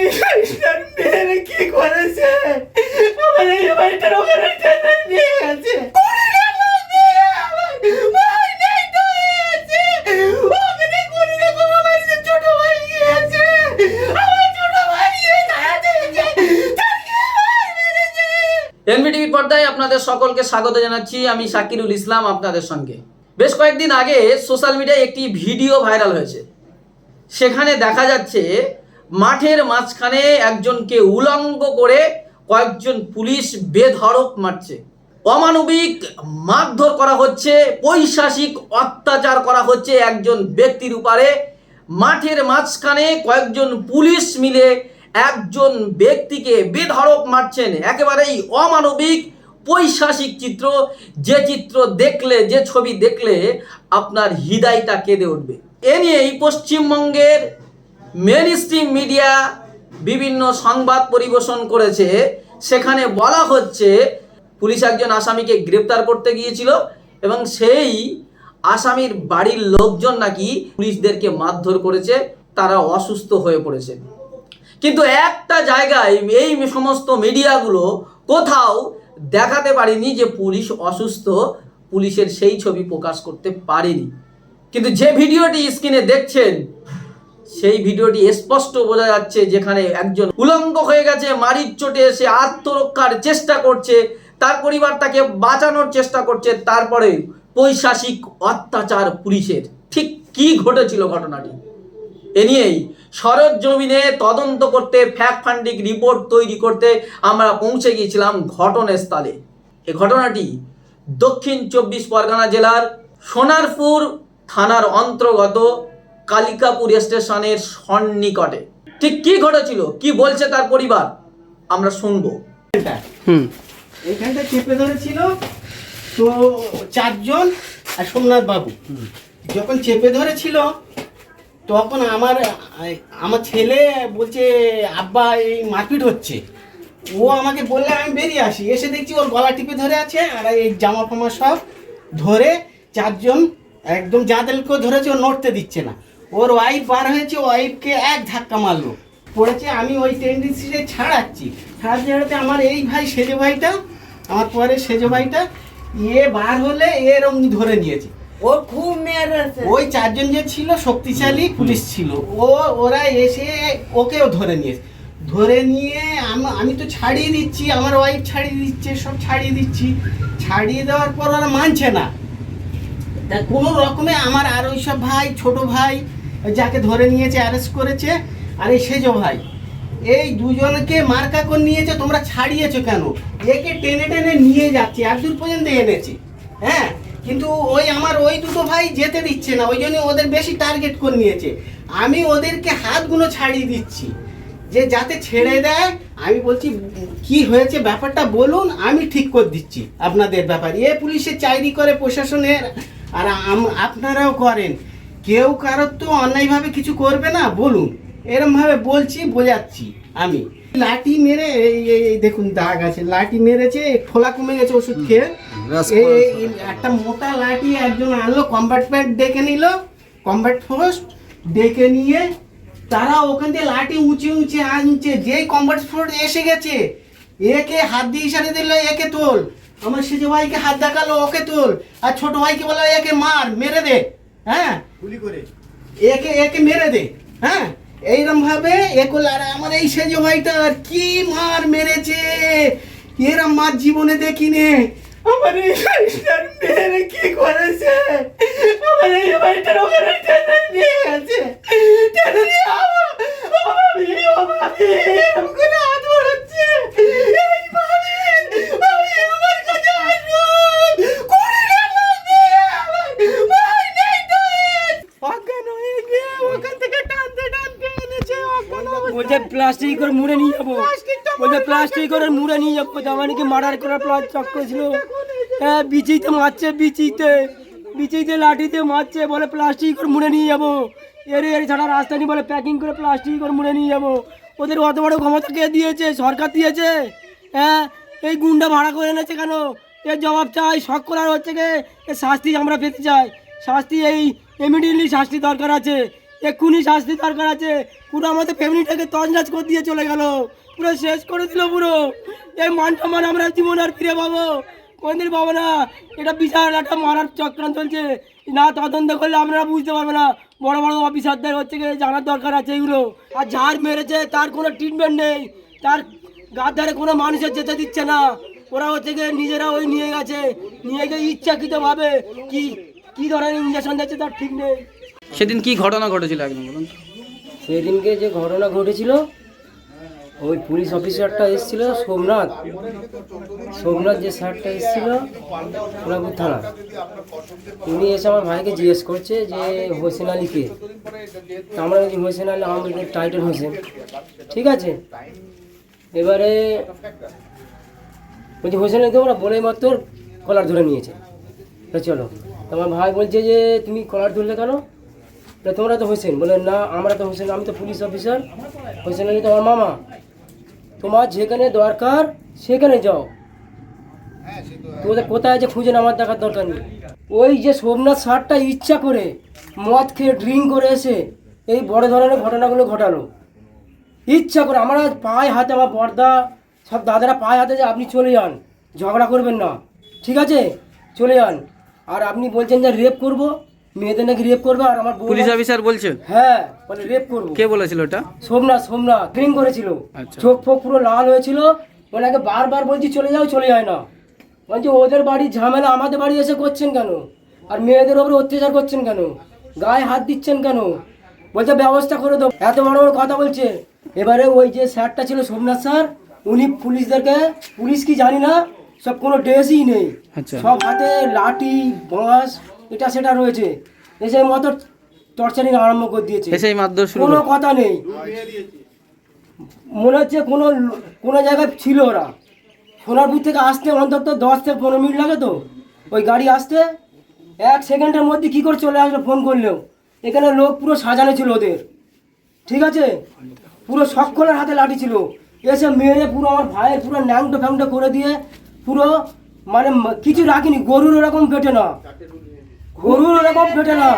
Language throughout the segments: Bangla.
এই খ্রিস্টান কি করেছে? আমার এই বাড়িটার ওখানে টেনে নিয়ে গেছে। এনবিটিভি পর্দায় আপনাদের সকলকে স্বাগত জানাচ্ছি। আমি শাকিরুল ইসলাম আপনাদের সঙ্গে। বেশ কয়েকদিন আগে সোশ্যাল মিডিয়ায় একটি ভিডিও ভাইরাল হয়েছে। সেখানে দেখা যাচ্ছে মাঠের মাঝখানে একজনকে উলঙ্গ করে কয়েকজন পুলিশ বেধড়ক মারছে। অমানবিক মারধর করা হচ্ছে পৈশাসিক অত্যাচার করা হচ্ছে একজন ব্যক্তির উপরে। মাঠের মাঝখানে কয়েকজন পুলিশ মিলে একজন ব্যক্তিকে বেধড়ক মারছেন। একেবারেই অমানবিক পৈশাসিক চিত্র। যে চিত্র দেখলে, যে ছবি দেখলে আপনার হৃদয়টা কেঁদে উঠবে। এ নিয়েই পশ্চিমবঙ্গের মেন স্ট্রিম মিডিয়া বিভিন্ন সংবাদ পরিবেশন করেছে। সেখানে বলা হচ্ছে, পুলিশ একজন আসামিকে গ্রেপ্তার করতে গিয়েছিল এবং সেই আসামির বাড়ির লোকজন নাকি পুলিশদেরকে মারধর করেছে, তারা অসুস্থ হয়ে পড়েছে। কিন্তু একটা জায়গায় এই সমস্ত মিডিয়াগুলো কোথাও দেখাতে পারেনি যে পুলিশ অসুস্থ, পুলিশের সেই ছবি প্রকাশ করতে পারেনি। কিন্তু যে ভিডিওটি স্ক্রিনে দেখছেন সেই ভিডিওটি স্পষ্ট বোঝা যাচ্ছে যেখানে একজন উলঙ্গ হয়ে গেছে, মারির চোটে এসে আত্মরক্ষার চেষ্টা করছে, তার পরিবার তাকে বাঁচানোর চেষ্টা করছে, তারপরে পৈশাসিক অত্যাচার পুলিশের। ঠিক কি ঘটেছিল ঘটনাটি? এ নিয়েই সরজ জমিনে তদন্ত করতে ফ্যাক্ট ফান্ডিং রিপোর্ট তৈরি করতে আমরা পৌঁছে গিয়েছিলাম ঘটনাস্থলে। এ ঘটনাটি দক্ষিণ চব্বিশ পরগনা জেলার সোনারপুর থানার অন্তর্গত কালিকাপুর স্টেশনের সন্নিকটে। ঠিক কি ঘটেছিল? কি বলছে তার পরিবার? আমরা শুনব। হুম। এখানটা চেপে ধরেছিল তো চারজন আর সোমনাথ বাবু। যখন চেপে ধরেছিল তখন আমার আমার ছেলে বলছে আব্বা এই মারপিট হচ্ছে। ও আমাকে বললে আমি বেরিয়ে আসি। এসে দেখছি ওর গলা টিপে ধরে আছে আর এই জামা ফামা সব ধরে চারজন একদম যাদেরকে ধরেছে ও নড়তে দিচ্ছে না। ওর ওয়াইফ বার হয়েছে ওয়াইফকে এক ধাক্কা মারলো। পড়েছে আমি ওই টেন্ডেন্সিতে ছাড়াচ্ছি। ছাড়াতে ছাড়াতে আমার এই ভাই সেজে ভাইটা আমার পরে সেজে ভাইটা এ বার হলে এরম ধরে নিয়েছে। ও খুব মেরেছে ওই চারজন যে ছিল শক্তিশালী পুলিশ ছিল। ও ওরা এসে ওকেও ধরে নিয়েছে। ধরে নিয়ে আমি তো ছাড়িয়ে দিচ্ছি আমার ওয়াইফ ছাড়িয়ে দিচ্ছে সব ছাড়িয়ে দিচ্ছি। ছাড়িয়ে দেওয়ার পর ওরা মানছে না। তা কোনো রকমে আমার আর ওই সব ভাই ছোট ভাই যাকে ধরে নিয়েছে অ্যারেস্ট করেছে, আর এই সেজো ভাই। এই দুজনকে মার্কা করে নিয়েছে, তোমরা ছাড়িয়েছো কেন? একে টেনে টেনে নিয়ে যাচ্ছি এত দূর পর্যন্ত এনেছি। হ্যাঁ? কিন্তু ওই আমার ওই দুটো ভাই যেতে দিচ্ছে না, ওই জন্য ওদের বেশি টার্গেট করে নিয়েছে। আমি ওদেরকে হাতগুলো ছাড়িয়ে দিচ্ছি, যে যাতে ছেড়ে দেয়। আমি বলছি, কি হয়েছে ব্যাপারটা বলুন, আমি ঠিক করে দিচ্ছি আপনাদের ব্যাপার। এ পুলিশের চাকরি করে প্রশাসনের, আর আপনারাও করেন। কেউ কারোর তো অন্যায়ভাবে কিছু করবে না বলুন। এরমভাবে বলছি বোঝাচ্ছি আমি। লাঠি মেরে এই এই দেখুন দাগ আছে লাঠি মেরেছে খোলা কমে গেছে ওষুধ খেয়ে। এই একটা মোটা লাঠি একজন আনলো কম্পার্টমেন্ট ডেকে নিল কম্ব্যাট ফোর্স ডেকে নিয়ে তারা ওখান থেকে লাঠি উঁচে উঁচে আনছে যেই কম্ব্যাট ফোর্স এসে গেছে একে হাত দিয়ে ইশারে দিল একে তোল। আমার সেজে ভাইকে হাত দেখাল ওকে তোল। আর ছোট ভাইকে বলো একে মার মেরে দে। হ্যাঁ? গুলি করে। একে একে মেরে দে হ্যাঁ? এইরকম ভাবে এ করলে আর আমার এই সেজে ভাইটার কি মার মেরেছে? এরম মার জীবনে দেখিনি। আমার এই খ্রিস্টান মেয়ের কি করেছে? আমার এই বাড়িটার ওখানে টেনে নিয়ে গেছে। টেনে নিয়ে আমার ভাবি ও ভাবি এরকম করে হাত বাড়াচ্ছে। এই ভাবি ভাবি আমার কাছে আসুন। কুড়ি আমার তো অজ্ঞান ওখান থেকে টানতে টানতে এনেছে অজ্ঞান বলছে প্লাস্টিক করে মুড়ে নিয়ে যাব। বলছে প্লাস্টিক করে মুড়ে নিয়ে যাব। জামানিকে মার্ডার করার প্লাস চক্র ছিল। হ্যাঁ বিচিতে মারছে বিচিতে। বিচিতে লাঠিতে মারছে বলে প্লাস্টিক করে মুড়ে নিয়ে যাব। এরে এর ছাড়া রাস্তা নেই বলে প্যাকিং করে প্লাস্টিক করে মুড়ে নিয়ে যাব। ওদের অত বড় ক্ষমতা কে দিয়েছে? সরকার দিয়েছে? হ্যাঁ এই গুন্ডা ভাড়া করে এনেছে কেন? এর জবাব চাই শখ করার হচ্ছে গে এর শাস্তি আমরা পেতে চাই। শাস্তি এই ইমিডিয়েটলি শাস্তি দরকার আছে। এক্ষুনি শাস্তি দরকার আছে। পুরো আমাদের ফ্যামিলিটাকে তজনাজ করে দিয়ে চলে গেল। পুরো শেষ করে দিল পুরো। এই মান সম্মান আমরা জীবন আর ফিরে পাবো। কোনদিন পাবো না। এটা বিশাল একটা মারার চক্রান্ত চলছে। না তদন্ত করলে আমরা বুঝতে পারব না। বড় বড় অফিসারদের হচ্ছে গিয়ে জানার দরকার আছে এগুলো। আর যার মেরেছে, তার কোনো ট্রিটমেন্ট নেই। তার গার ধারে কোনো মানুষের যেতে দিচ্ছে না। ওরা হচ্ছে গিয়ে নিজেরা ওই নিয়ে গেছে। নিয়ে গিয়ে ইচ্ছাকৃতভাবে কি কি ধরনের ইঞ্জেকশন দিচ্ছে তার ঠিক নেই। সেদিন কি ঘটনা ঘটেছিল একদম বলুন সেদিনকে যে ঘটনা ঘটেছিল ওই পুলিশ অফিসারটা এসেছিল সোমনাথ। সোমনাথ যে স্যারটা এসেছিল সোনাপুর থানা। উনি এসে আমার ভাইকে জিজ্ঞেস করছে যে হোসেন আলীকে। আমরা বলছি হোসেন আলী আমাদের টাইটেল হোসেন। ঠিক আছে? এবারে বলছি হোসেন আলীকে ওরা বলে মাত্র কলার ধরে নিয়েছে। তো চলো। আমার ভাই বলছে যে, তুমি কলার ধরলে কেন? তোমরা তো হোসেন। বলে, না, আমরা তো হোসেন, আমি তো পুলিশ অফিসার। হোসেন আলী তোমার মামা, তোমার যেখানে দরকার, সেখানে যাও। তোমাদের কোথায় আছে খুঁজে আমার দেখার দরকার নেই। ওই যে সোমনাথ সারটা ইচ্ছা করে মদ খেয়ে ড্রিঙ্ক করে এসে এই বড় ধরনের ঘটনাগুলো ঘটালো। ইচ্ছা করে, আমরা পায়ে হাতে, আমার পর্দা, সব দাদারা পায়ে হাতে যে আপনি চলে যান, ঝগড়া করবেন না। ঠিক আছে? চলে যান। আর আপনি বলছেন যে রেপ করব? মেয়েদের নাকি রেপ করবে? আর আমার বউ পুলিশ অফিসার বলছে হ্যাঁ বলে রেপ করব। কে বলেছিল ওটা? সোমনাথ সোমনাথ ড্রিঙ্ক করেছিল। আচ্ছা। চোখ ফোক পুরো লাল হয়েছিল। ওনাকে বারবার বলছি চলে যাও চলে যায় না। বলছি ওদের বাড়ির ঝামেলা আমাদের বাড়ি এসে করছেন কেন? আর মেয়েদের ওপরে অত্যাচার করছেন কেন? গায়ে হাত দিচ্ছেন কেন? বলছে ব্যবস্থা করে দেবো। এত বড় বড় কথা বলছে। এবারে ওই যে স্যারটা ছিল সোমনাথ স্যার উনি পুলিশদেরকে পুলিশ কি জানি না সব কোনো ড্রেসই নেই। আচ্ছা। সব হাতে লাঠি বাঁশ এটা সেটা রয়েছে। এসে মতো টর্চারিং আরম্ভ করে দিয়েছে। এসেই মারধর শুরু কোনো কথা নেই। মনে হচ্ছে কোনো কোনো জায়গায় ছিল ওরা। সোনারপুর থেকে আসতে অন্তত দশ থেকে পনেরো মিনিট লাগে তো। ওই গাড়ি আসতে এক সেকেন্ডের মধ্যে কী করে চলে আসলো ফোন করলেও। এখানে লোক পুরো সাজানো ছিল ওদের। ঠিক আছে? পুরো সকলের হাতে লাঠি ছিল। এসে মেরে পুরো আমার ভাইয়ের পুরো ন্যাংটো ফ্যাংটো করে দিয়ে পুরো মানে কিছু রাখিনি, গরুর ওরকম পেটে না। গরুর ওরকম পেটে না।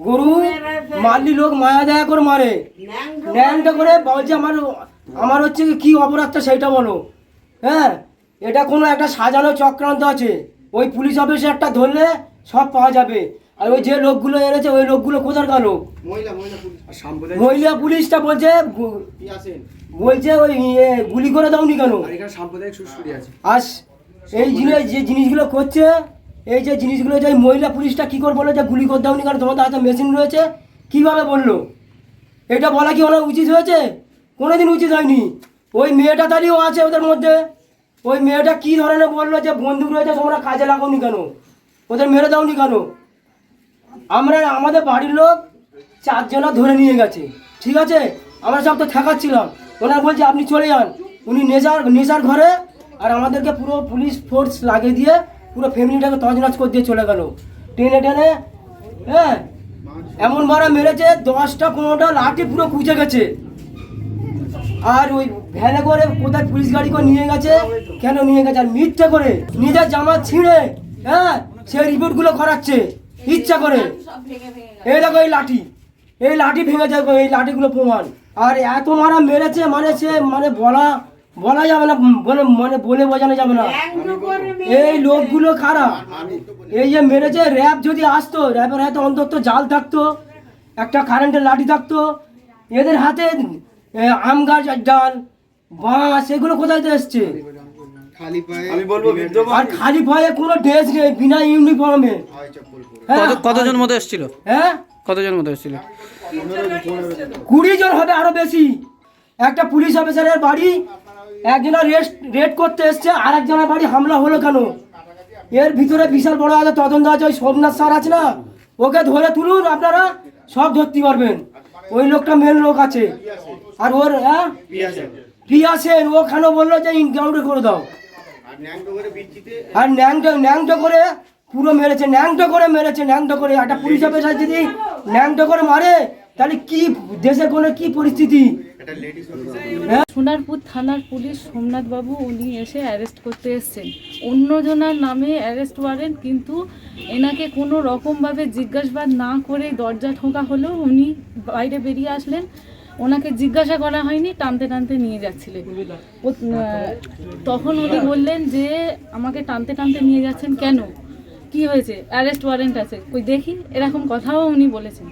গরু মারলি লোক মায়া দেয়া করে মারে। ন্যাংটা করে বলছে আমার আমার হচ্ছে কি অপরাধটা সেইটা বলো। হ্যাঁ? এটা কোনো একটা সাজানো চক্রান্ত আছে। ওই পুলিশ অফিসারটা ধরলে সব পাওয়া যাবে। আর ওই যে লোকগুলো এনেছে ওই লোকগুলো কোথার গেল মহিলা পুলিশটা বলছে বলছে ওই ইয়ে, গুলি করে দাওনি কেন? আর এই জিনিস যে জিনিসগুলো করছে এই যে জিনিসগুলো যে মহিলা পুলিশটা কি করে বলল যে গুলি করে দাওনি কারণ তোমাদের হাতে মেশিন রয়েছে কীভাবে বলল? এটা বলা কি ওনার উচিত হয়েছে? কোনোদিন উচিত হয়নি। ওই মেয়েটা দাঁড়িয়েও আছে ওদের মধ্যে। ওই মেয়েটা কি ধরনের বলল যে বন্দুক রয়েছে তোমরা কাজে লাগাওনি কেন? ওদের মেরে দাওনি কেন? আমরা আমাদের বাড়ির লোক চারজনা ধরে নিয়ে গেছে। ঠিক আছে? আমরা সব তো ঠেকাচ্ছিলাম। ওনার বলছে, আপনি চলে যান। উনি নেশার নেশার ঘরে আর আমাদেরকে পুরো পুলিশ ফোর্স লাগিয়ে দিয়ে পুরো ফ্যামিলিটাকে তজনাজ করে দিয়ে চলে গেল। টেনে টেনে হ্যাঁ এমন মারা মেরেছে, দশটা, পনেরোটা লাঠি পুরো কুচে গেছে। আর ওই ভ্যানে করে কোথায় পুলিশ গাড়ি করে নিয়ে গেছে, কেন নিয়ে গেছে? আর মিথ্যে করে নিজের জামা ছিঁড়ে হ্যাঁ সে রিপোর্টগুলো করাচ্ছে। ইচ্ছা করে। এই দেখো এই লাঠি। এই লাঠি ভেঙে যাবে এই লাঠিগুলো প্রমাণ। আর এত মারা মেরেছে মানে সে মানে বলা বলা যাবে না বলে মানে বলে বোঝানো যাবে না। এই লোকগুলো খারাপ এই যে মেরেছে র্যাব যদি আসতো র্যাবের হাতে অন্তত জাল থাকতো একটা কারেন্টের লাঠি থাকতো এদের হাতে আম গাছ ডাল বাঁশ এগুলো কোথায় আর খালি পায়ে কোনো ড্রেস নেই বিনা ইউনিফর্মে হ্যাঁ কতজন মতো এসেছিল? হ্যাঁ? কতজন মতো এসেছিল? কুড়ি জন হবে আরও বেশি। একটা পুলিশ অফিসারের বাড়ি একজনের রেস্ট রেড করতে এসছে আর একজনের বাড়ি হামলা হলো কেন? এর ভিতরে বিশাল বড় আছে তদন্ত আছে ওই সোমনাথ স্যার আছে না? ওকে ধরে তুলুন আপনারা সব ধরতে পারবেন। ওই লোকটা মেন লোক আছে। আর ওর হ্যাঁ? প্রিয়া সেন। ওখানে বলল যে ইনকাউন্টার করে দাও? আর ন্যাংটো ন্যাংটো করে পুরো মেরেছে ন্যাংটো করে মেরেছে ন্যাংটো করে। একটা পুলিশ অফিসার যদি ন্যাংটো করে মারে তাহলে কি দেশে কোনো কি পরিস্থিতি? সোনারপুর থানার পুলিশ সোমনাথ বাবু উনি এসে অ্যারেস্ট করতে এসেছেন। অন্যজনার নামে অ্যারেস্ট ওয়ারেন্ট কিন্তু এনাকে কোনো রকমভাবে জিজ্ঞাসাবাদ না করে দরজা ঠোকা হলেও উনি বাইরে বেরিয়ে আসলেন। ওনাকে জিজ্ঞাসা করা হয়নি, টানতে টানতে নিয়ে যাচ্ছিলেন তখন উনি বললেন যে, আমাকে টানতে টানতে নিয়ে যাচ্ছেন কেন? কি হয়েছে? অ্যারেস্ট ওয়ারেন্ট আছে। কই, দেখি, এরকম কথাও উনি বলেছেন।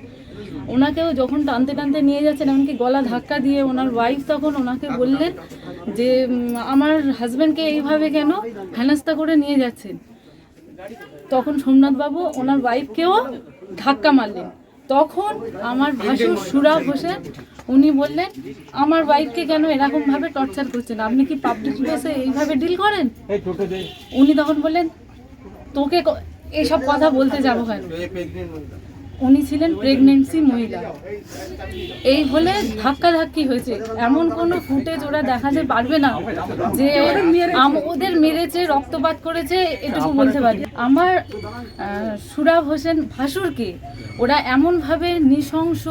ওনাকেও যখন টানতে টানতে নিয়ে যাচ্ছেন, এমনকি গলা ধাক্কা দিয়ে ওনার ওয়াইফ তখন ওনাকে বললেন যে আমার হাজব্যান্ডকে এইভাবে কেন হেনস্থা করে নিয়ে যাচ্ছেন? তখন সোমনাথ বাবু ওনার ওয়াইফকেও ধাক্কা মারলেন। তখন আমার ভাসুর সুরা হোসেন উনি বললেন আমার ওয়াইফকে কেন এরকম ভাবে টর্চার করছেন? আপনি কি পাবলিক প্লেসে এইভাবে ডিল করেন? উনি তখন বললেন তোকে এসব কথা বলতে যাব কেন? উনি ছিলেন প্রেগনেন্সি মহিলা। এই হলে ধাক্কা ধাক্কি হয়েছে। এমন কোনো ফুটেজ ওরা দেখাতে পারবে না যে ওদের মেরেছে রক্তপাত করেছে এটুকু বলতে পারি। আমার সুরাব হোসেন ভাসুরকে ওরা এমনভাবে নৃশংস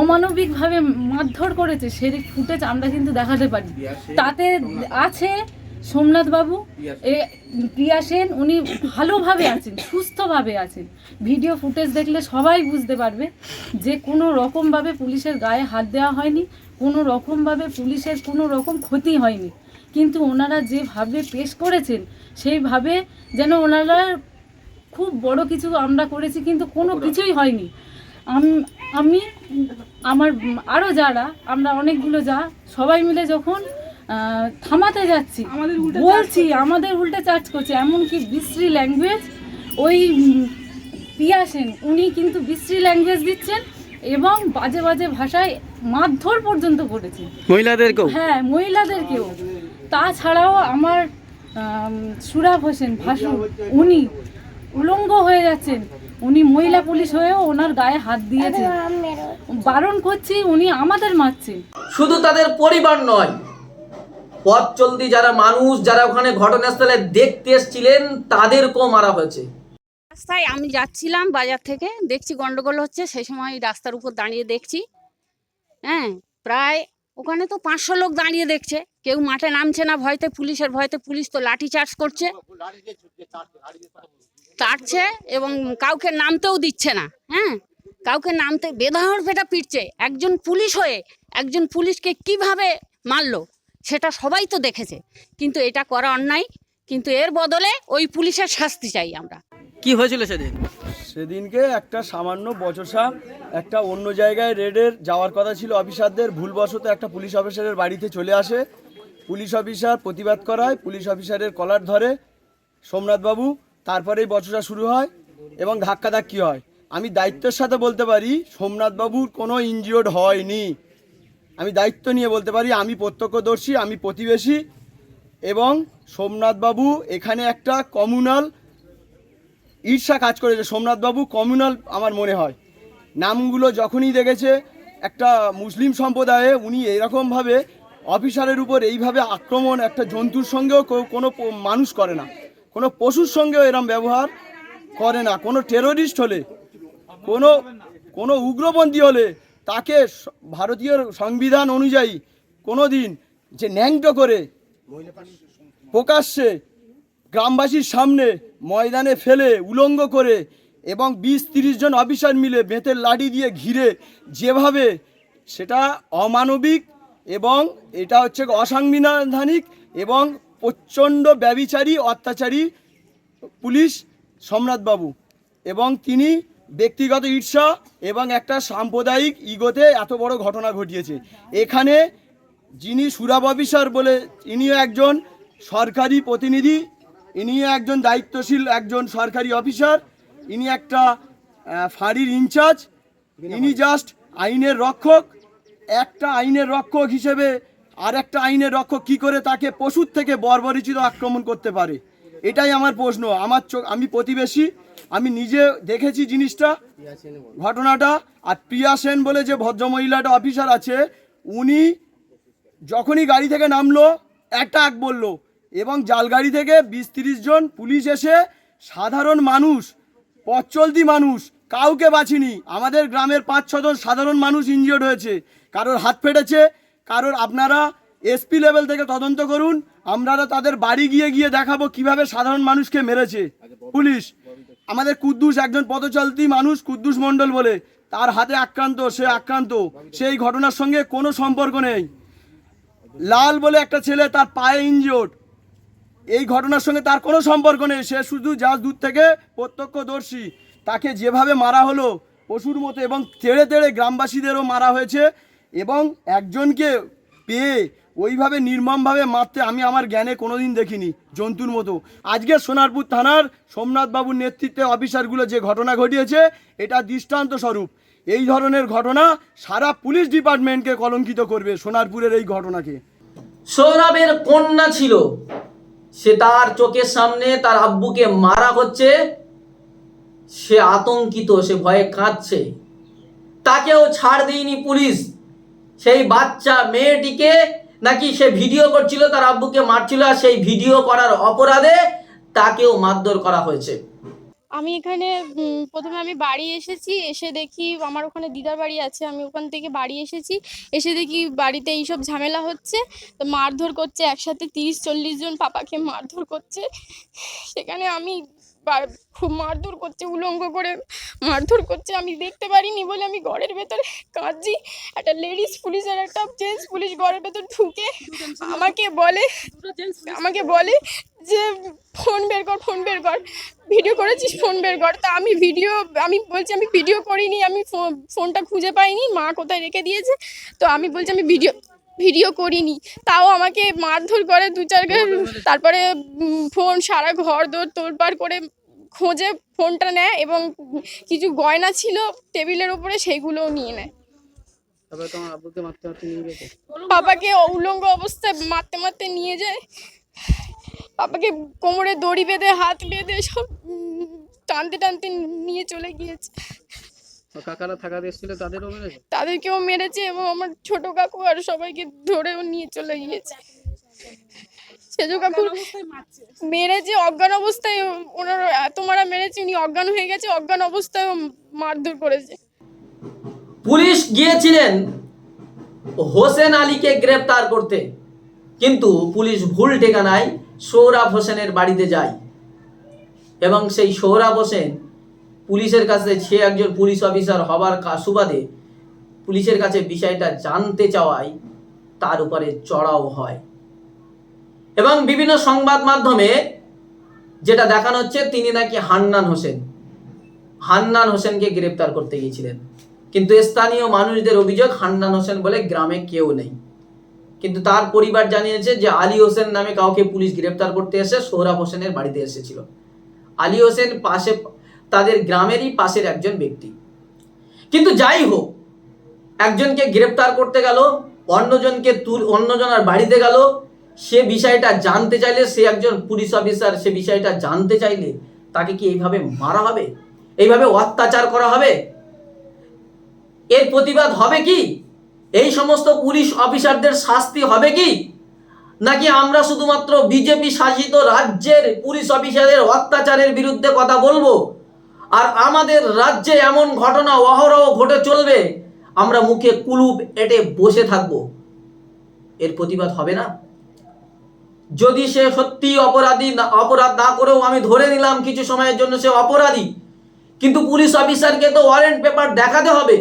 অমানবিকভাবে মারধর করেছে। সেই ফুটেজ আমরা কিন্তু দেখাতে পারি। তাতে আছে সোমনাথ বাবু এ প্রিয়া সেন উনি ভালোভাবে আছেন সুস্থভাবে আছেন। ভিডিও ফুটেজ দেখলে সবাই বুঝতে পারবে যে কোনো রকমভাবে পুলিশের গায়ে হাত দেওয়া হয়নি কোনো রকমভাবে পুলিশের কোনো রকম ক্ষতি হয়নি। কিন্তু ওনারা যেভাবে পেশ করেছেন সেইভাবে যেন ওনারা খুব বড় কিছু আমরা করেছি কিন্তু কোনো কিছুই হয়নি। আম- আমি আমার আরও যারা আমরা অনেকগুলো যা সবাই মিলে যখন থামাতে যাচ্ছি বলছি আমাদের উল্টে চার্জ করছে এমনকি বিশ্রী ল্যাঙ্গুয়েজ ওই পিয়া সেন উনি কিন্তু বিশ্রী ল্যাঙ্গুয়েজ দিচ্ছেন এবং বাজে বাজে ভাষায় মারধর পর্যন্ত করেছেন। মহিলাদেরকেও? হ্যাঁ মহিলাদেরকেও। তাছাড়াও আমার আম, সুরাব হোসেন ভাসু উনি উলঙ্গ হয়ে যাচ্ছেন। উনি মহিলা পুলিশ হয়েও ওনার গায়ে হাত দিয়েছেন বারণ করছি উনি আমাদের মারছেন শুধু তাদের পরিবার নয় পথ চলতি যারা মানুষ যারা ওখানে ঘটনাস্থলে দেখতে এসেছিলেন তাদেরকেও মারা হয়েছে। রাস্তায় আমি যাচ্ছিলাম বাজার থেকে দেখছি গন্ডগোল হচ্ছে সেই সময় রাস্তার উপর দাঁড়িয়ে দেখছি। হ্যাঁ প্রায় ওখানে তো পাঁচশো লোক দাঁড়িয়ে দেখছে। কেউ মাঠে নামছে না ভয়তে পুলিশের ভয়তে পুলিশ তো লাঠি চার্জ করছে। তাড়ছে এবং কাউকে নামতেও দিচ্ছে না হ্যাঁ? কাউকে নামতে বেধাহর ফেটা পিটছে। একজন পুলিশ হয়ে একজন পুলিশকে কীভাবে মারলো সেটা সবাই তো দেখেছে। কিন্তু এটা করা অন্যায় কিন্তু এর বদলে ওই পুলিশের শাস্তি চাই আমরা। কি হয়েছিল সেদিন? সেদিনকে একটা সামান্য বচসা একটা অন্য জায়গায় রেডের যাওয়ার কথা ছিল অফিসারদের। ভুলবশত একটা পুলিশ অফিসারের বাড়িতে চলে আসে। পুলিশ অফিসার প্রতিবাদ করায় পুলিশ অফিসারের কলার ধরে। সোমনাথবাবু তারপরেই বচসা শুরু হয় এবং ধাক্কাধাক্কি হয়। আমি দায়িত্বের সাথে বলতে পারি, সোমনাথবাবুর কোনো ইনজিওর্ড হয়নি। আমি দায়িত্ব নিয়ে বলতে পারি, আমি প্রত্যক্ষদর্শী, আমি প্রতিবেশী এবং সোমনাথবাবু এখানে একটা কমিউনাল ঈর্ষা কাজ করেছে। সোমনাথবাবু কমিউনাল আমার মনে হয়। নামগুলো যখনই দেখেছে, একটা মুসলিম সম্প্রদায়ে উনি এরকমভাবে অফিসারের উপর এইভাবে আক্রমণ, একটা জন্তুর সঙ্গেও কোনো মানুষ করে না। কোনো পশুর সঙ্গেও এরম ব্যবহার করে না। কোনো টেররিস্ট হলে, কোনো কোনো উগ্রপন্থী হলে তাকে ভারতীয় সংবিধান অনুযায়ী কোনো দিন যে ন্যাংটো করে প্রকাশ্যে গ্রামবাসীর সামনে ময়দানে ফেলে, উলঙ্গ করে এবং বিশ তিরিশ জন অফিসার মিলে বেতের লাঠি দিয়ে ঘিরে যেভাবে সেটা অমানবিক এবং এটা হচ্ছে অসাংবিধানিক এবং প্রচণ্ড ব্যবিচারী অত্যাচারী পুলিশ সম্রাটবাবু এবং তিনি ব্যক্তিগত ঈর্ষা এবং একটা সাম্প্রদায়িক ইগোতে এত বড় ঘটনা ঘটিয়েছে। এখানে যিনি সুরাব অফিসার বলে ইনিও একজন সরকারি প্রতিনিধি ইনিও একজন দায়িত্বশীল একজন সরকারি অফিসার ইনি একটা ফাঁড়ির ইনচার্জ ইনি জাস্ট আইনের রক্ষক একটা আইনের রক্ষক হিসেবে আর একটা আইনের রক্ষক কি করে তাকে পশুর থেকে বর্বরিচিত আক্রমণ করতে পারে? এটাই আমার প্রশ্ন। আমার চোখ, আমি প্রতিবেশী, আমি নিজে দেখেছি জিনিসটা, ঘটনাটা, আর প্রিয়া সেন বলে যে ভদ্রমহিলাটা অফিসার আছে, উনি যখনই গাড়ি থেকে নামলো, অ্যাটাক বলল এবং জাল গাড়ি থেকে বিশ তিরিশ জন পুলিশ এসে সাধারণ মানুষ পথ চলতি মানুষ, কাউকে বাঁচিনি। আমাদের গ্রামের পাঁচ ছজন সাধারণ মানুষ ইনজিওর্ড হয়েছে। কারোর হাত ফেটেছে কারোর আপনারা এসপি লেভেল থেকে তদন্ত করুন আমরা তাদের বাড়ি গিয়ে গিয়ে দেখাবো কীভাবে সাধারণ মানুষকে মেরেছে। পুলিশ, আমাদের কুদ্দুস একজন পদচলতি মানুষ, কুদ্দুস মণ্ডল বলে, তার হাতে আক্রান্ত, সে আক্রান্ত, সেই ঘটনার সঙ্গে কোনো সম্পর্ক নেই। লাল বলে একটা ছেলে তার পায়ে ইনজিওর্ড এই ঘটনার সঙ্গে তার কোনো সম্পর্ক নেই, সে শুধু যা দূর থেকে প্রত্যক্ষদর্শী। তাকে যেভাবে মারা হলো, পশুর মতো এবং তেড়ে তেড়ে গ্রামবাসীদেরও মারা হয়েছে এবং একজনকে পেয়ে ওইভাবে নির্মমভাবে মারতে আমি আমার জ্ঞানে কোনোদিন দেখিনি, জন্তুর মতো। আজকে সোনারপুর থানার সোমনাথবাবুর নেতৃত্বে অফিসারগুলো যে ঘটনা ঘটিয়েছে, এটা দৃষ্টান্ত স্বরূপ। এই ধরনের ঘটনা সারা পুলিশ ডিপার্টমেন্টকে কলঙ্কিত করবে সোনারপুরের এই ঘটনাকে। সৌরভের কন্যা ছিল। সে তার চোখের সামনে তার আব্বুকে মারা হচ্ছে। সে আতঙ্কিত, সে ভয়ে কাঁদছে। তাকেও ছাড় দেয়নি পুলিশ। সেই বাচ্চা মেয়েটিকে নাকি সে ভিডিও করছিল, তার আব্বুকে মারছিল আর সেই ভিডিও করার অপরাধে তাকেও মারধর করা হয়েছে। আমি এখানে প্রথমে আমি বাড়ি এসেছি, এসে দেখি আমার ওখানে দিদার বাড়ি আছে, আমি ওখান থেকে বাড়ি এসেছি, এসে দেখি বাড়িতে এইসব ঝামেলা হচ্ছে, তো মারধর করছে একসাথে তিরিশ চল্লিশ জন পাপাকে মারধর করছে, সেখানে আমি খুব মারধর করছে উলঙ্গ করে মারধর করছে আমি দেখতে পারিনি বলে আমি ঘরের ভেতরে কাঁদছি। একটা লেডিস পুলিশ আর একটা জেন্টস পুলিশ ঘরের ভেতর ঢুকে আমাকে বলে আমাকে বলে যে ফোন বের কর ফোন বের কর ভিডিও করেছিস ফোন বের কর। তা আমি ভিডিও আমি বলছি আমি ভিডিও করিনি আমি ফোনটা খুঁজে পাইনি মা কোথায় রেখে দিয়েছে? তো আমি বলছি আমি ভিডিও ভিডিও করিনি। তাও আমাকে মারধর করে দু চার তারপরে ফোন সারা ঘর দৌড় তোলপাড় করে খোঁজে ফোনটা নেয় এবং কিছু গয়না ছিল টেবিলের উপরে সেইগুলোও নিয়ে নেয়। বাবাকে উলঙ্গ অবস্থায় মারতে মারতে নিয়ে যায়। বাবাকে কোমরে দড়ি বেঁধে হাত বেঁধে সব টানতে টানতে নিয়ে চলে গিয়েছে। কাকারা থাকাতে এসেছিল তাদেরও মেরেছে? তাদেরকেও মেরেছে এবং আমার ছোট কাকু আর সবাইকে ধরেও নিয়ে চলে গিয়েছে। সেজো কাকু মেরেছে। অজ্ঞান অবস্থায় ওনার এত মারা মেরেছে উনি অজ্ঞান হয়ে গেছে অজ্ঞান অবস্থায় মারধর করেছে। পুলিশ গিয়েছিলেন হোসেন আলীকে গ্রেপ্তার করতে কিন্তু পুলিশ ভুল ঠিকানায় সৌরভ হোসেনের বাড়িতে যায়। এবং সেই সৌরভ হোসেন পুলিশের কাছে সে একজন পুলিশ অফিসার হবার কা- সুবাদে পুলিশের কাছে বিষয়টা জানতে চাওয়ায় তার উপরে চড়াও হয়। এবং বিভিন্ন সংবাদ মাধ্যমে যেটা দেখানো হচ্ছে, তিনি নাকি হান্নান হোসেন। হান্নান হোসেনকে গ্রেপ্তার করতে গিয়েছিলেন। কিন্তু স্থানীয় মানুষদের অভিযোগ, হান্নান হোসেন বলে গ্রামে কেউ নেই। কিন্তু তার পরিবার জানিয়েছে যে, আলী হোসেন নামে কাউকে পুলিশ গ্রেপ্তার করতে এসে সোহরাব হোসেনের বাড়িতে এসেছিল। আলী হোসেন পাশে, তাদের গ্রামেরই পাশের একজন ব্যক্তি। কিন্তু যাই হোক, একজনকে গ্রেপ্তার করতে গেল, অন্যজনকে তুল, অন্যজনের বাড়িতে গেল সে বিষয়টা জানতে চাইলে সে একজন পুলিশ অফিসার, সে বিষয়টা জানতে চাইলে তাকে কি এইভাবে মারা হবে? এইভাবে অত্যাচার করা হবে? এর প্রতিবাদ হবে কি? এই সমস্ত পুলিশ অফিসারদের শাস্তি হবে কি? নাকি আমরা শুধুমাত্র বিজেপি শাসিত রাজ্যের পুলিশ অফিসারের অত্যাচারের বিরুদ্ধে কথা বলব? আর আমাদের রাজ্যে এমন ঘটনা, অহরহ ঘটে চলবে, আমরা মুখে কুলুপ এটে বসে থাকব। এর প্রতিবাদ হবে না? যদি সে সত্যি অপরাধী অপরাধ না করেও আমি ধরে নিলাম কিছু সময়ের জন্য সে অপরাধী, কিন্তু পুলিশ অফিসারকে তো ওয়ারেন্ট পেপার দেখাতে হবে।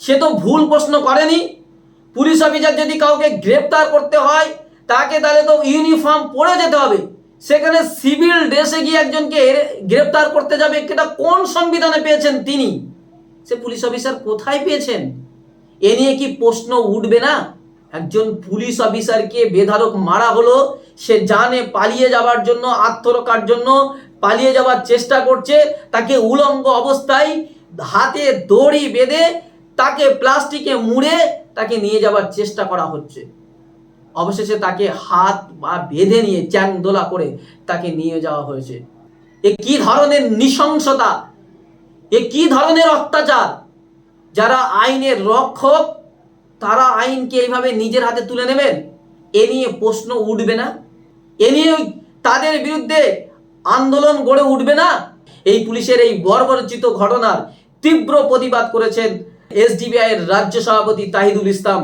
সে তো ভুল প্রশ্ন করেনি। পুলিশ অফিসার যদি কাউকে গ্রেপ্তার করতে হয়, তাকে তাহলে তো ইউনিফর্ম পরে যেতে হবে। সেখানে সিভিল ড্রেসে গিয়ে একজনকে গ্রেপ্তার করতে যাবে, এটা কোন সংবিধানে পেয়েছেন তিনি? সে পুলিশ অফিসার কোথায় পেয়েছেন? এ নিয়ে কি প্রশ্ন উঠবে না? একজন পুলিশ অফিসারকে বেধারক মারা হলো, সে জানে পালিয়ে যাওয়ার জন্য, আত্মরক্ষার জন্য পালিয়ে যাওয়ার চেষ্টা করছে, তাকে উলঙ্গ অবস্থায় হাতে দড়ি বেঁধে তাকে প্লাস্টিকে মুড়ে তাকে নিয়ে যাওয়ার চেষ্টা করা হচ্ছে। অবশেষে তাকে হাত বা বেঁধে নিয়ে চ্যাং দোলা করে তাকে নিয়ে যাওয়া হয়েছে। এ কি ধরনের নৃশংসতা? এ কি ধরনের অত্যাচার? যারা আইনের রক্ষক তারা আইনকে এইভাবে নিজের হাতে তুলে নেবেন? এ নিয়ে প্রশ্ন উঠবে না? এ নিয়ে তাদের বিরুদ্ধে আন্দোলন গড়ে উঠবে না? এই পুলিশের এই বর্বরচিত ঘটনার তীব্র প্রতিবাদ করেছেন এসডিবিআই এর রাজ্য সভাপতি তাহিদুল ইসলাম।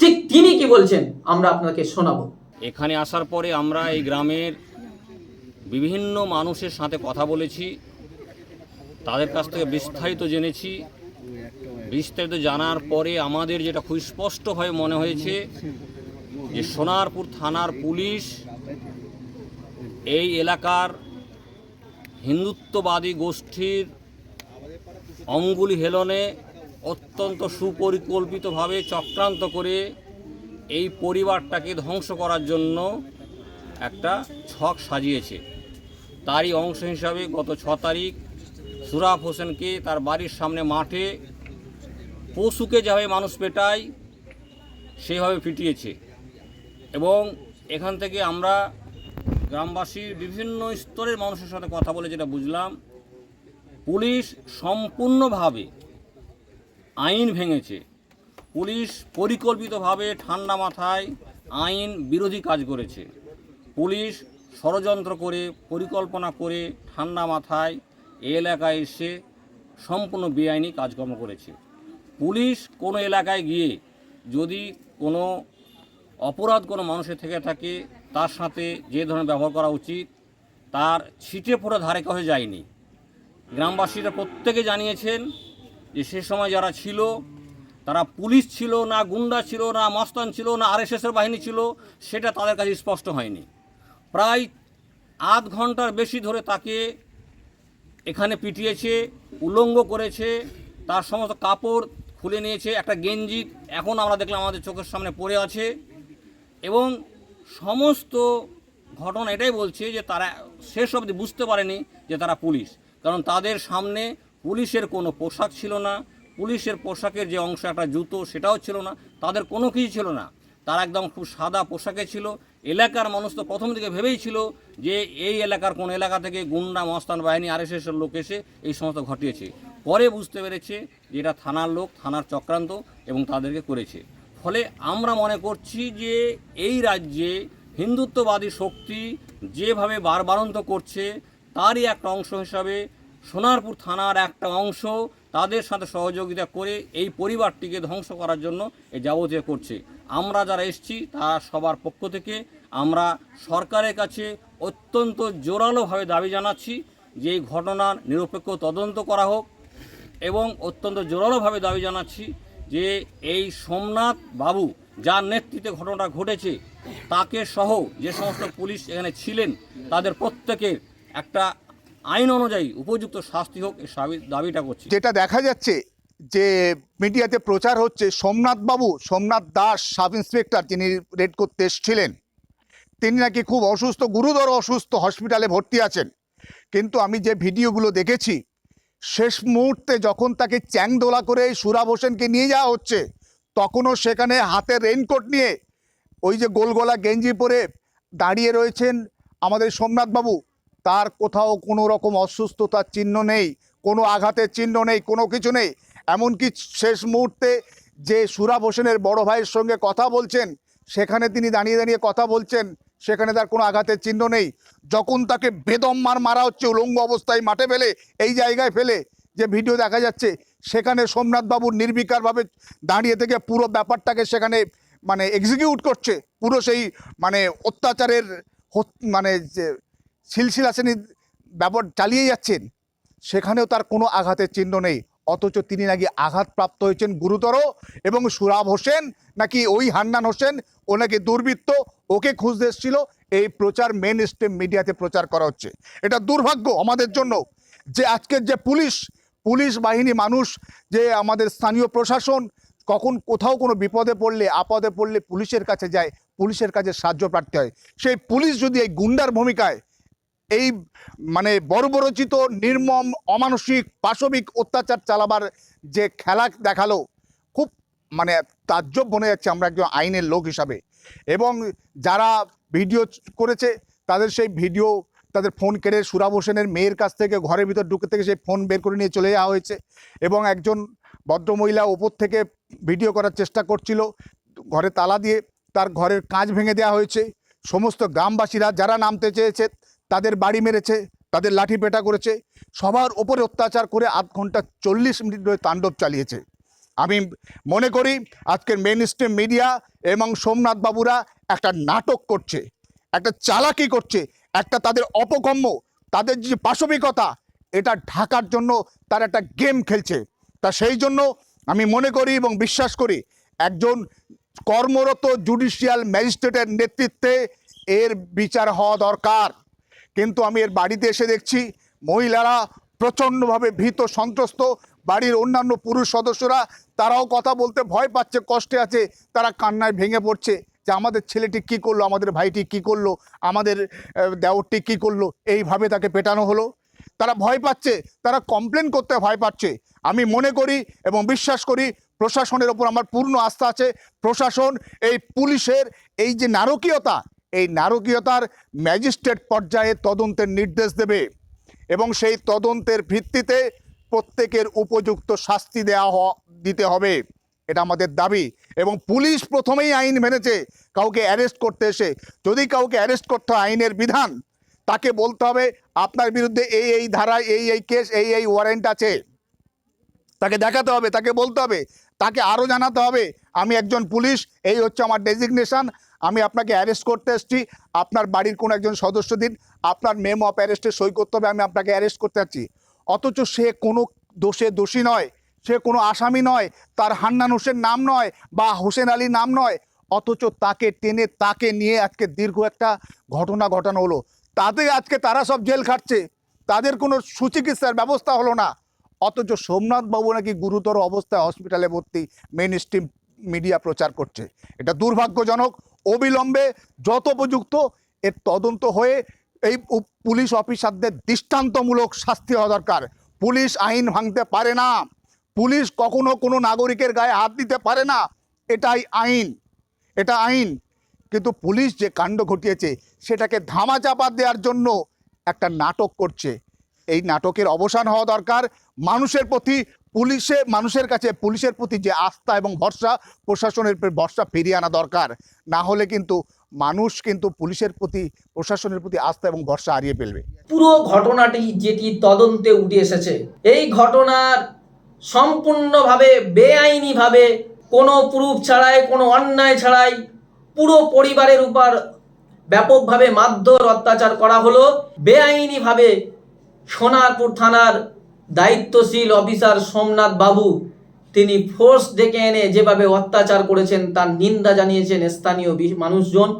ঠিক তিনি কি বলছেন? আমরা আপনাকে শোনাবো। এখানে আসার পরে আমরা এই গ্রামের বিভিন্ন মানুষের সাথে কথা বলেছি। তাদের কাছ থেকে বিস্তারিত জেনেছি। বিস্তারিত জানার পরে আমাদের যেটা খুব স্পষ্টভাবে মনে হয়েছে যে সোনারপুর থানার পুলিশ এই এলাকার হিন্দুত্ববাদী গোষ্ঠীর অঙ্গুলি হেলনে অত্যন্ত সুপরিকল্পিতভাবে চক্রান্ত করে এই পরিবারটাকে ধ্বংস করার জন্য একটা ছক সাজিয়েছে। তারই অংশ হিসাবে গত ছ তারিখ সুরাফ হোসেনকে তার বাড়ির সামনে মাঠে পশুকে যেভাবে মানুষ পেটায় সেভাবে পিটিয়েছে। এবং এখান থেকে আমরা গ্রামবাসীর বিভিন্ন স্তরের মানুষের সাথে কথা বলে যেটা বুঝলাম, পুলিশ সম্পূর্ণভাবে আইন ভেঙেছে। পুলিশ পরিকল্পিতভাবে ঠান্ডা মাথায় আইন বিরোধী কাজ করেছে। পুলিশ ষড়যন্ত্র করে, পরিকল্পনা করে ঠান্ডা মাথায় এলাকায় এসে সম্পূর্ণ বেআইনি কাজকর্ম করেছে। পুলিশ কোনো এলাকায় গিয়ে যদি কোনো অপরাধ কোনো মানুষের থেকে থাকে, তার সাথে যে ধরনের ব্যবহার করা উচিত, তার ছিটে ফোটা ধারে কাছে যায়নি। গ্রামবাসীরা প্রত্যেকে জানিয়েছেন যে সে সময় যারা ছিল, তারা পুলিশ ছিল না, গুন্ডা ছিল না, মস্তান ছিল না, আরএসএসের বাহিনী ছিল, সেটা তাদের কাছে স্পষ্ট হয়নি। প্রায় আধ ঘণ্টার বেশি ধরে তাকে এখানে পিটিয়েছে, উলঙ্গ করেছে, তার সমস্ত কাপড় খুলে নিয়েছে, একটা গেঞ্জি এখন আমরা দেখলাম আমাদের চোখের সামনে পড়ে আছে। এবং সমস্ত ঘটনা এটাই বলছে যে তারা শেষ অবধি বুঝতে পারেনি যে তারা পুলিশ। কারণ তাদের সামনে পুলিশের কোনো পোশাক ছিল না, পুলিশের পোশাকের যে অংশ, একটা জুতো, সেটাও ছিল না, তাদের কোনো কিছু ছিল না। তারা একদম খুব সাদা পোশাকে ছিল। এলাকার মানুষ তো প্রথম দিকে ভেবেই ছিল যে এই এলাকার কোন এলাকা থেকে গুন্ডা, মস্তান বাহিনী আর আরএসএসের লোক এসে এই সমস্ত ঘটিয়েছে। পরে বুঝতে পেরেছে যে এটা থানার লোক, থানার চক্রান্ত এবং তাদেরকে করেছে। ফলে আমরা মনে করছি যে এই রাজ্যে হিন্দুত্ববাদী শক্তি যেভাবে বারবারন্ত করছে, তারই একটা অংশ হিসাবে সোনারপুর থানার একটা অংশ তাদের সাথে সহযোগিতা করে এই পরিবারটিকে ধ্বংস করার জন্য এই যাবতীয় করছে। আমরা যারা এসছি, তারা সবার পক্ষ থেকে আমরা সরকারের কাছে অত্যন্ত জোরালোভাবে দাবি জানাচ্ছি যে এই ঘটনার নিরপেক্ষ তদন্ত করা হোক এবং অত্যন্ত জোরালোভাবে দাবি জানাচ্ছি যে এই সোমনাথ বাবু যার নেতৃত্বে ঘটনাটা ঘটেছে, তাকে সহ যে সমস্ত পুলিশ এখানে ছিলেন, তাদের প্রত্যেকের একটা আইন অনুযায়ী উপযুক্ত শাস্তি হোক এই দাবিটা করছি। যেটা দেখা যাচ্ছে যে মিডিয়াতে প্রচার হচ্ছে সোমনাথ বাবু, সোমনাথ দাস সাব ইন্সপেক্টর যিনি রেড করতে এসেছিলেন, তিনি নাকি খুব অসুস্থ, গুরুতর অসুস্থ হসপিটালে ভর্তি আছেন। কিন্তু আমি যে ভিডিওগুলো দেখেছি, শেষ মুহূর্তে যখন তাকে চ্যাংদোলা করে সুরাব হোসেনকে নিয়ে যাওয়া হচ্ছে, তখনও সেখানে হাতে রেইনকোট নিয়ে ওই যে গোলগলা গেঞ্জি পরে দাঁড়িয়ে রয়েছেন আমাদের সোমনাথ বাবু। তার কোথাও কোনো রকম অসুস্থতার চিহ্ন নেই, কোনো আঘাতের চিহ্ন নেই, কোনো কিছু নেই। এমনকি শেষ মুহূর্তে যে সুরাব হোসেনের বড় ভাইয়ের সঙ্গে কথা বলছেন, সেখানে তিনি দাঁড়িয়ে দাঁড়িয়ে কথা বলছেন, সেখানে তার কোনো আঘাতের চিহ্ন নেই। যখন তাকে বেদম মার মারা হচ্ছে, উলঙ্গ অবস্থায় মাঠে ফেলে, এই জায়গায় ফেলে যে ভিডিও দেখা যাচ্ছে, সেখানে সোমনাথ বাবুর নির্বিকারভাবে দাঁড়িয়ে থেকে পুরো ব্যাপারটাকে সেখানে মানে এক্সিকিউট করছে। পুরো সেই মানে অত্যাচারের মানে যে সিলসিলা শ্রেণির ব্যাপার চালিয়ে যাচ্ছেন, সেখানেও তার কোনো আঘাতের চিহ্ন নেই। অথচ তিনি নাকি আঘাতপ্রাপ্ত হয়েছেন গুরুতর এবং সুরাব হোসেন নাকি ওই হান্নান হোসেন, ও নাকি দুর্বৃত্ত, ওকে খুঁজতে এসেছিল। এই প্রচার মেন স্ট্রিম মিডিয়াতে প্রচার করা হচ্ছে। এটা দুর্ভাগ্য আমাদের জন্য যে আজকের যে পুলিশ পুলিশ বাহিনী মানুষ যে আমাদের স্থানীয় প্রশাসন কখন কোথাও কোনো বিপদে পড়লে, আপদে পড়লে পুলিশের কাছে যায়, পুলিশের কাছে সাহায্য প্রার্থী হয়। সেই পুলিশ যদি এই গুন্ডার ভূমিকায় এই মানে বর্বরচিত নির্মম, অমানসিক, পাশবিক অত্যাচার চালাবার যে খেলা দেখাল, খুব মানে তাজ্জব মনে যাচ্ছে আমরা একজন আইনের লোক হিসাবে। এবং যারা ভিডিও করেছে, তাদের সেই ভিডিও, তাদের ফোন কেড়ে সুরাব হোসেনের মেয়ের কাছ থেকে ঘরের ভিতর ঢুকে থেকে সেই ফোন বের করে নিয়ে চলে যাওয়া হয়েছে। এবং একজন ভদ্রমহিলা ওপর থেকে ভিডিও করার চেষ্টা করছিল, ঘরে তালা দিয়ে তার ঘরের কাঁচ ভেঙে দেওয়া হয়েছে। সমস্ত গ্রামবাসীরা যারা নামতে চেয়েছে তাদের বাড়ি মেরেছে, তাদের লাঠি পেটা করেছে, সবার ওপরে অত্যাচার করে আধ ঘণ্টা চল্লিশ মিনিট ধরে তাণ্ডব চালিয়েছে। আমি মনে করি আজকের মেন স্ট্রিম মিডিয়া এবং সোমনাথ বাবুরা একটা নাটক করছে, একটা চালাকি করছে, একটা তাদের অপকম্য তাদের যে পাশবিকতা, এটা ঢাকার জন্য তার একটা গেম খেলছে। তা সেই জন্য আমি মনে করি এবং বিশ্বাস করি একজন কর্মরত জুডিশিয়াল ম্যাজিস্ট্রেটের নেতৃত্বে এর বিচার হওয়া দরকার। কিন্তু আমি এর বাড়িতে এসে দেখছি মহিলারা প্রচণ্ডভাবে ভীত, সন্ত্রস্ত। বাড়ির অন্যান্য পুরুষ সদস্যরা, তারাও কথা বলতে ভয় পাচ্ছে, কষ্টে আছে। তারা কান্নায় ভেঙে পড়ছে যে আমাদের ছেলেটি কি করল, আমাদের ভাইটি কি করল, আমাদের দেওরটি কি করল, এইভাবে তাকে পেটানো হলো। তারা ভয় পাচ্ছে, তারা কমপ্লেন করতে ভয় পাচ্ছে। আমি মনে করি এবং বিশ্বাস করি প্রশাসনের ওপর আমার পূর্ণ আস্থা আছে। প্রশাসন, এই পুলিশের এই যে নারকীয়তা এই নারকীয়তার ম্যাজিস্ট্রেট পর্যায়ে তদন্তের নির্দেশ দেবে এবং সেই তদন্তের ভিত্তিতে প্রত্যেকের উপযুক্ত শাস্তি দেওয়া দিতে হবে। এটা আমাদের দাবি এবং পুলিশ প্রথমেই আইন মেনেছে কাউকে অ্যারেস্ট করতে এসে। যদি কাউকে অ্যারেস্ট করতে আইনের বিধান, তাকে বলতে হবে, আপনার বিরুদ্ধে এই এই ধারায় এই এই কেস, এই এই ওয়ারেন্ট আছে। তাকে দেখাতে হবে, তাকে বলতে হবে, তাকে আরও জানাতে হবে, আমি একজন পুলিশ, এই হচ্ছে আমার ডেজিগনেশন আমি আপনাকে অ্যারেস্ট করতে এসেছি। আপনার বাড়ির কোনো একজন সদস্য দিন। আপনার মেম অফ অ্যারেস্টে সই করতে হবে, আমি আপনাকে অ্যারেস্ট করতে যাচ্ছি। অথচ সে কোনো দোষে দোষী নয়, সে কোনো আসামি নয়, তার হান্নান হোসেন নাম নয় বা হোসেন আলী নাম নয়। অথচ তাকে টেনে তাকে নিয়ে আজকে দীর্ঘ একটা ঘটনা ঘটানো হলো। তাতে আজকে তারা সব জেল খাটছে। তাদের কোনো সুচিকিৎসার ব্যবস্থা হলো না। অথচ সোমনাথ বাবু নাকি গুরুতর অবস্থায় হসপিটালে ভর্তি মেন স্ট্রিম মিডিয়া প্রচার করছে। এটা দুর্ভাগ্যজনক। অবিলম্বে যত উপযুক্ত এর তদন্ত হয়ে এই পুলিশ অফিসারদের দৃষ্টান্তমূলক শাস্তি হওয়া দরকার। পুলিশ আইন ভাঙতে পারে না। পুলিশ কখনো কোনো নাগরিকের গায়ে হাত দিতে পারে না। এটাই আইন। এটা আইন। কিন্তু পুলিশ যে কাণ্ড ঘটিয়েছে, সেটাকে ধামা ধামাচাপা দেওয়ার জন্য একটা নাটক করছে। এই নাটকের অবসান হওয়া দরকার। মানুষের প্রতি পুলিশে, মানুষের কাছে পুলিশের প্রতি যে আস্থা এবং ভরসা, প্রশাসনের ভরসা ফিরিয়ে আনা দরকার। না হলে কিন্তু মানুষ কিন্তু পুলিশের প্রতি, প্রশাসনের প্রতি আস্থা এবং ভরসা হারিয়ে ফেলবে। পুরো ঘটনাটি যেটি তদন্তে উঠে এসেছে, এই ঘটনার সম্পূর্ণভাবে বেআইনিভাবে কোনো প্রুফ ছাড়াই, কোনো অন্যায় ছাড়াই পুরো পরিবারের উপর ব্যাপকভাবে মারধর, অত্যাচার করা হলো। বেআইনিভাবে সোনারপুর থানার দায়িত্বশীল অফিসার সোমনাথ বাবু, তিনি ফোর্স ডেকে এনে যেভাবে অত্যাচার করেছেন তার নিন্দা জানিয়েছেন স্থানীয় মানুষজন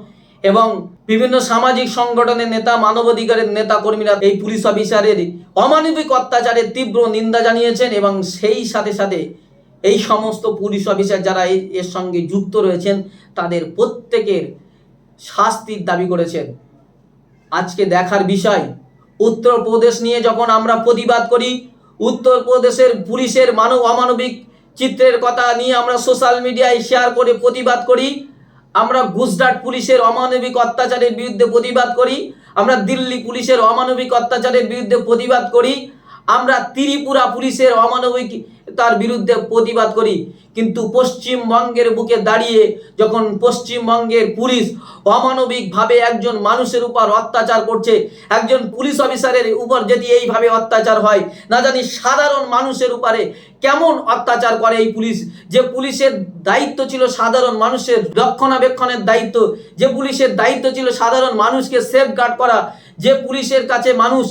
এবং বিভিন্ন সামাজিক সংগঠনের নেতা, মানবাধিকারের নেতা কর্মীরা এই পুলিশ অফিসারের অমানবিক অত্যাচারের তীব্র নিন্দা জানিয়েছেন এবং সেই সাথে সাথে এই সমস্ত পুলিশ অফিসার যারা এর সঙ্গে যুক্ত রয়েছেন, তাদের প্রত্যেকের শাস্তির দাবি করেছেন। আজকে দেখার বিষয়, উত্তরপ্রদেশ নিয়ে যখন আমরা প্রতিবাদ করি উত্তরপ্রদেশের পুলিশের মানব অমানবিক চিত্রের কথা নিয়ে আমরা সোশ্যাল মিডিয়ায় শেয়ার করে প্রতিবাদ করি। আমরা গুজরাট পুলিশের অমানবিক অত্যাচারের বিরুদ্ধে প্রতিবাদ করি। আমরা দিল্লি পুলিশের অমানবিক অত্যাচারের বিরুদ্ধে প্রতিবাদ করি। আমরা ত্রিপুরা পুলিশের অমানবিক তার বিরুদ্ধে প্রতিবাদ করি। কিন্তু পশ্চিমবঙ্গের বুকে দাঁড়িয়ে যখন পশ্চিমবঙ্গের পুলিশ অমানবিকভাবে একজন মানুষের উপর অত্যাচার করছে, একজন পুলিশ অফিসারের উপর যদি এইভাবে অত্যাচার হয়, না জানি সাধারণ মানুষের উপরে কেমন অত্যাচার করে এই পুলিশ? যে পুলিশের দায়িত্ব ছিল সাধারণ মানুষের, রক্ষণাবেক্ষণের দায়িত্ব, যে পুলিশের দায়িত্ব ছিল সাধারণ মানুষকে সেফ গার্ড করা, যে পুলিশের কাছে মানুষ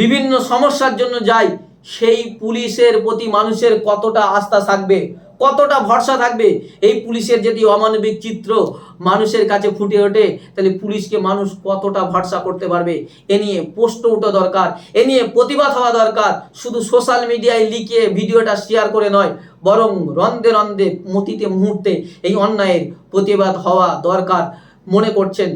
বিভিন্ন সমস্যার জন্য যায় সেই পুলিশের প্রতি মানুষের কতটা আস্থা থাকবে, কতটা ভরসা থাকবে? এই পুলিশের যদি অমানবিক চিত্র মানুষের কাছে ফুটে ওঠে, তাহলে পুলিশকে মানুষ কতটা ভরসা করতে পারবে? এ নিয়ে পোস্ট ওঠা দরকার, এ নিয়ে প্রতিবাদ হওয়া দরকার। শুধু সোশ্যাল মিডিয়ায় লিখে ভিডিওটা শেয়ার করে নয়, বরং রন্দে রন্দে মতিতে মুহূর্তে এই অন্যায়ের প্রতিবাদ হওয়া দরকার, মনে করছেন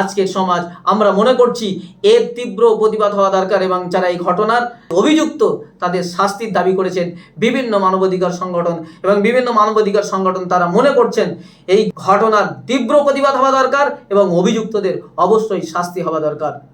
আজকের সমাজ, আমরা মনে করছি এর তীব্র প্রতিবাদ হওয়া দরকার এবং যারা এই ঘটনার অভিযুক্ত তাদের শাস্তির দাবি করেছেন বিভিন্ন মানবাধিকার সংগঠন এবং বিভিন্ন মানবাধিকার সংগঠন তারা মনে করছেন এই ঘটনার তীব্র প্রতিবাদ হওয়া দরকার এবং অভিযুক্তদের অবশ্যই শাস্তি হওয়া দরকার।